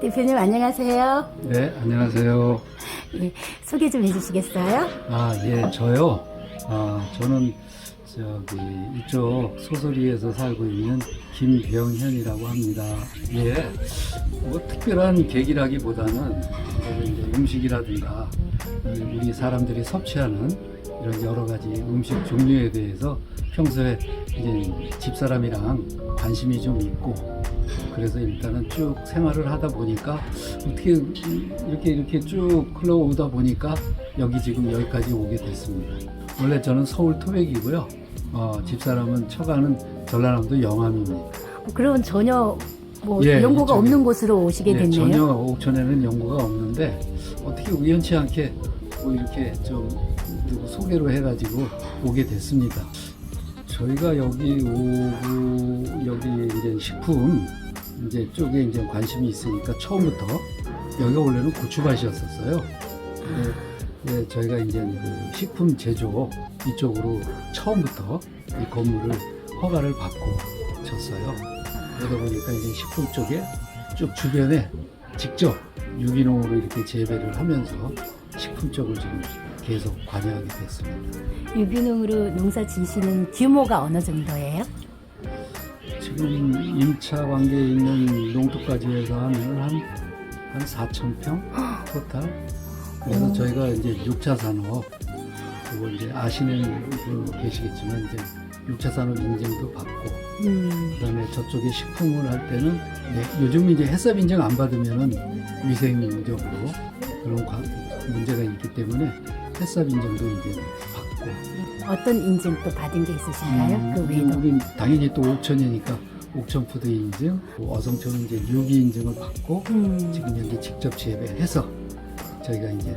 대표님 안녕하세요. 네, 안녕하세요. 예, 소개 좀 해주시겠어요? 아, 예, 저요. 아, 저는 저기 이쪽 소설리에서 살고 있는 김병현이라고 합니다. 예, 뭐 특별한 계기라기보다는 이제 음식이라든가 어, 우리 사람들이 섭취하는 이런 여러 가지 음식 종류에 대해서 평소에 이제 집사람이랑 관심이 좀 있고 그래서 일단은 쭉 생활을 하다 보니까 어떻게 이렇게 이렇게 쭉 흘러오다 보니까 여기 지금 여기까지 오게 됐습니다. 원래 저는 서울 토백이고요. 어, 집사람은 처가는 전라남도 영암입니다. 그러면 전혀 뭐 예, 연고가 이쪽에. 없는 곳으로 오시게 예, 됐네요. 전혀 옥천에는 연고가 없는데 어떻게 우연치 않게 뭐 이렇게 좀 누구 소개로 해가지고 오게 됐습니다. 저희가 여기 오고 여기 이제 식품 이제 쪽에 이제 관심이 있으니까 처음부터 여기가 원래는 고추밭이었었어요. 네, 네, 저희가 이제 그 식품 제조 이쪽으로 처음부터 이 건물을 허가를 받고 졌어요. 그러다 보니까 이제 식품 쪽에 쭉 주변에 직접 유기농으로 이렇게 재배를 하면서 식품 쪽을 지금 계속 관여하게 됐습니다. 유기농으로 농사 지시는 규모가 어느 정도예요? 지금 임차 관계에 있는 농토까지 해서 하면 한, 한 4천 평 토탈. 그래서 오. 저희가 이제 6차 산업, 그거 이제 아시는 분 계시겠지만 이제 6차 산업 인증도 받고, 음, 그다음에 저쪽에 식품을 할 때는 네, 요즘 이제 햇섭 인증 안 받으면은 위생적으로 그런 과- 문제가 있기 때문에 햇섭 인증도 이제 받고 어떤 인증 또 받은 게 있으신가요? 음, 그 외에도. 우린 당연히 또 옥천이니까 옥천 푸드 인증, 또 어성초는 이제 유기 인증을 받고 음, 지금 현재 직접 재배해서 저희가 이제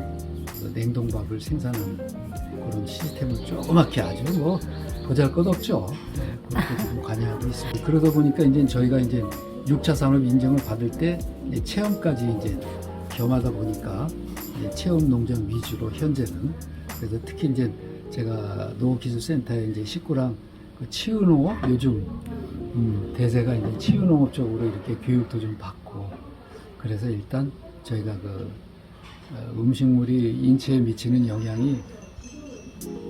그 냉동밥을 생산하는 그런 시스템을 조그맣게 아주 뭐 보잘것없죠. 네, 그렇게 지금 관여하고 있습니다. 그러다 보니까 이제 저희가 이제 6차 산업 인증을 받을 때 체험까지 이제 겸하다 보니까 체험 농장 위주로 현재는. 그래서 특히 이제 제가 농업기술센터에 이제 식구랑 그 치유농업 요즘 음, 대세가 이제 치유농업 쪽으로 이렇게 교육도 좀 받고. 그래서 일단 저희가 그 어, 음식물이 인체에 미치는 영향이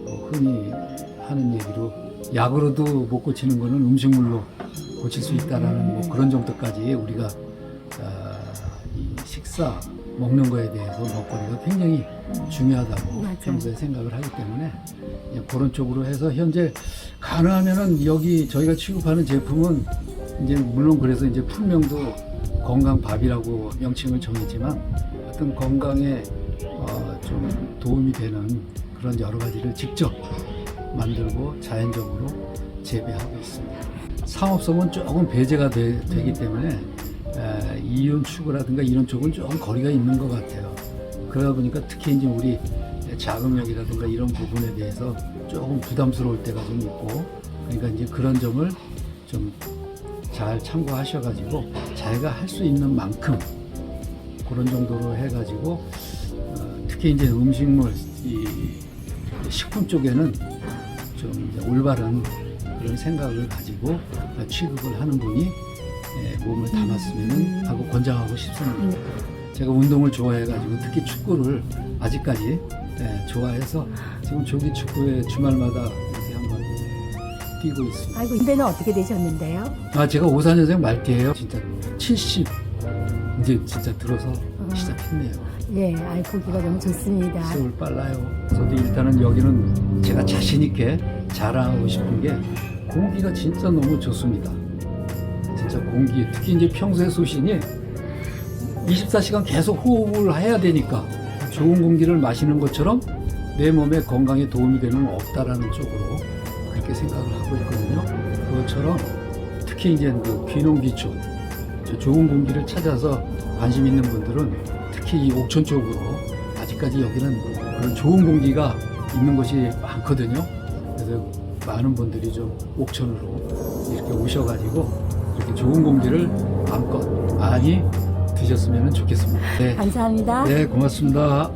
뭐 흔히 하는 얘기로 약으로도 못 고치는 거는 음식물로 고칠 수 있다라는 뭐 그런 정도까지 우리가 아, 이 식사 먹는 거에 대해서 먹거리가 굉장히 중요하다고 맞아요. 평소에 생각을 하기 때문에 예, 그런 쪽으로 해서 현재 가능하면은 여기 저희가 취급하는 제품은 이제 물론 그래서 이제 품명도 건강밥이라고 명칭을 정했지만 어떤 건강에 어, 좀 도움이 되는 그런 여러 가지를 직접 만들고 자연적으로 재배하고 있습니다. 상업성은 조금 배제가 되, 기 때문에 에, 이윤 추구라든가 이런 쪽은 조금 거리가 있는 것 같아요. 그러다 보니까 특히 이제 우리 자금력이라든가 이런 부분에 대해서 조금 부담스러울 때가 좀 있고 그러니까 이제 그런 점을 좀 잘 참고하셔가지고 자기가 할 수 있는 만큼 그런 정도로 해가지고 어, 특히 이제 음식물 이 식품 쪽에는 좀 올바른 그런 생각을 가지고 취급을 하는 분이 예, 몸을 담았으면 하고 권장하고 싶습니다. 제가 운동을 좋아해가지고 특히 축구를 아직까지 예, 좋아해서 지금 조기 축구에 주말마다 이렇게 한번 뛰고 있습니다. 아이고, 인배는 어떻게 되셨는데요? 아 제가 54년생 말기예요. 진짜 70 이제 진짜 들어서 시작했네요. 예, 아이, 보기가 너무 좋습니다. 세월 빨라요. 저도 일단은 여기는 제가 자신 있게 자랑하고 싶은 게 공기가 진짜 너무 좋습니다. 진짜 공기 특히 이제 평소에 소신이 24시간 계속 호흡을 해야 되니까 좋은 공기를 마시는 것처럼 내 몸에 건강에 도움이 되는 없다라는 쪽으로 그렇게 생각을 하고 있거든요. 그것처럼 특히 이제 그 귀농귀촌 저 좋은 공기를 찾아서 관심 있는 분들은 특히 이 옥천 쪽으로 아직까지 여기는 그런 좋은 공기가 있는 곳이 많거든요. 그래서 많은 분들이 좀 옥천으로 이렇게 오셔가지고 이렇게 좋은 공기를 마음껏 많이 드셨으면 좋겠습니다. 네, 감사합니다. 네 고맙습니다.